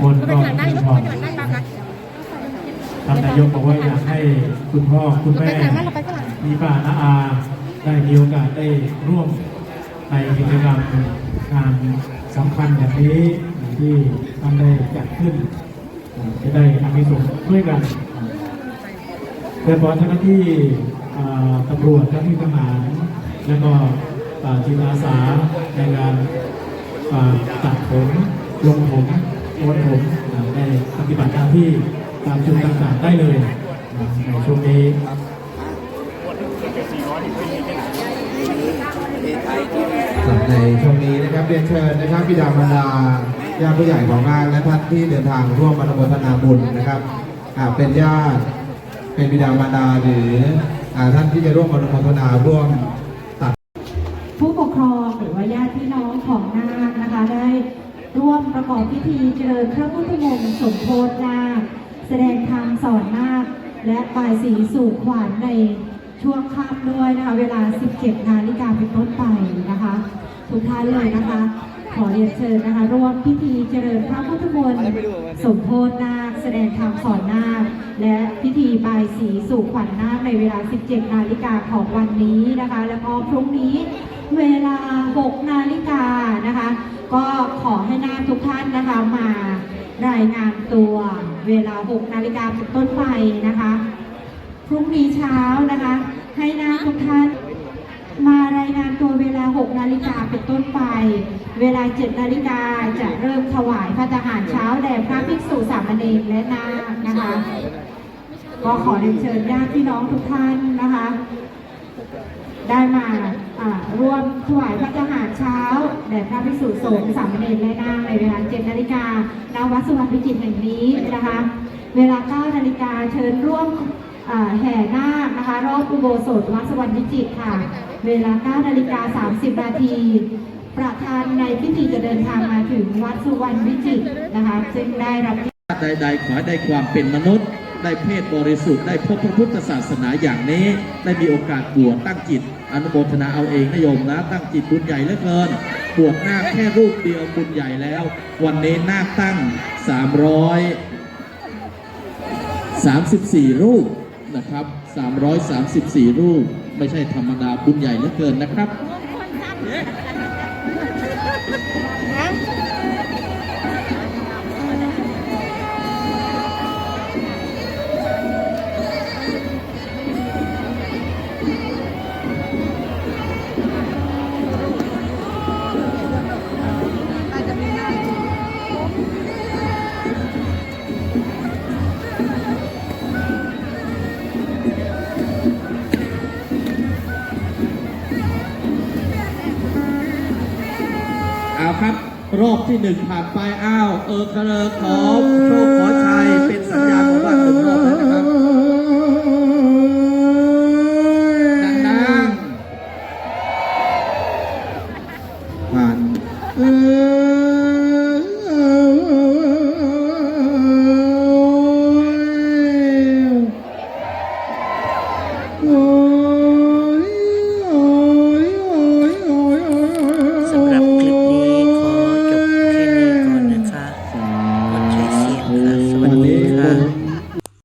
คลก็หลังได้มีลูกพรหลังได้ปั๊บนท่านนายกบอกว่าอยากให้คุณพ่อคุณแม่เราไปข้างหลังเราไปข้างหลังมีป้าน้าอาได้มีโอกาสได้ร่วมในกิจกรรมงานสำคัญแบบนี้ที่ท่านได้จัดขึ้น จะได้อามิสงส์ด้วยกันโดยเฉพาะเจ้าหน้าที่ตำรวจเจ้าหน้าที่ทหาร แล้วก็อ่าทีมอาสาในการตัดผมลงผม โอนผมอ่าได้ปฏิบัติหน้าที่ตามจุดต่างๆได้เลยอ่าในช่วงนี้ครับในช่วงนี้นะครับเรียนเชิญนะครับบิดามารดาญาติผู้ใหญ่ของงานและท่านที่เดินทางร่วมมาอนุโมทนาบุญนะครับอ่าเป็นญาติเป็นบิดามารดาหรืออ่าท่านที่จะร่วมมาอนุโมทนาร่วมตัดผู้ปกครองหรือว่าญาติพี่น้องของนาคนะคะ ได้ร่วม ประกอบพิธีเจริญพระพุทธมนต์สมโพธินาคแสดงธรรมสอนนาคและปลายสีสู่ขวัญในช่วงค่ำด้วยนะคะเวลา 17 นาฬิกาเป็นต้นไปนะคะ ทุกท่านเลยนะคะ ขอเรียนเชิญนะคะ ร่วมพิธีเจริญพระพุทธมนต์สมโพธินาคแสดงธรรมสอนนาคและพิธีบายสีสู่ขวัญนาคในเวลา 17 นาฬิกาของวันนี้นะคะ แล้วก็พรุ่งนี้เวลา 6 นานะคะ ก็ขอให้ นาคทุกท่านนะคะมารายงานตัวเวลา 6 นาฬิกาเป็นต้นไปนะคะ พรุ่งนี้เช้านะคะ ให้นาคทุกท่านมารายงานตัวเวลา 6 นาฬิกาเป็นต้นไป เวลา 7 นาฬิกาจะเริ่มถวายพระทหารเช้าแด่พระภิกษุสามเณรและนาคนะคะ ก็ขอเรียนเชิญญาติพี่น้องทุกท่านนะคะ ได้มาร่วมถวายพระทหารเช้าแด่พระภิกษุสงฆ์สามเณรและนางในเวลา7นาฬิกาณวัดสุวรรณวิจิตรแห่งนี้นะคะ เวลา9นาฬิกาเชิญร่วมแห่นาคนะคะรอบอุโบสถวัดสุวรรณวิจิตรค่ะ เวลา9นาฬิกา30 นาที ประธานในพิธีจะเดินทางมาถึงวัดสุวรรณวิจิตรนะคะ ซึ่งได้รับใดๆขอได้ความเป็นมนุษย์ ได้เพศบริสุทธิ์ได้พบพระพุทธศาสนาอย่างนี้ ได้มีโอกาสบวชตั้งจิตอนุโมทนาเอาเองนะโยมนะ ตั้งจิตบุญใหญ่เหลือเกินบวชนาคแค่รูปเดียวบุญใหญ่แล้ว วันนี้นาคตั้ง 334 รูปนะครับ 334 รูป ไม่ใช่ธรรมดาบุญใหญ่เหลือเกินนะครับ รอบที่หนึ่งผ่านไปอ้าว เออกระเลอขอโชคขอชัยเป็นสัญญาณของว่าถึงรอบแล้ว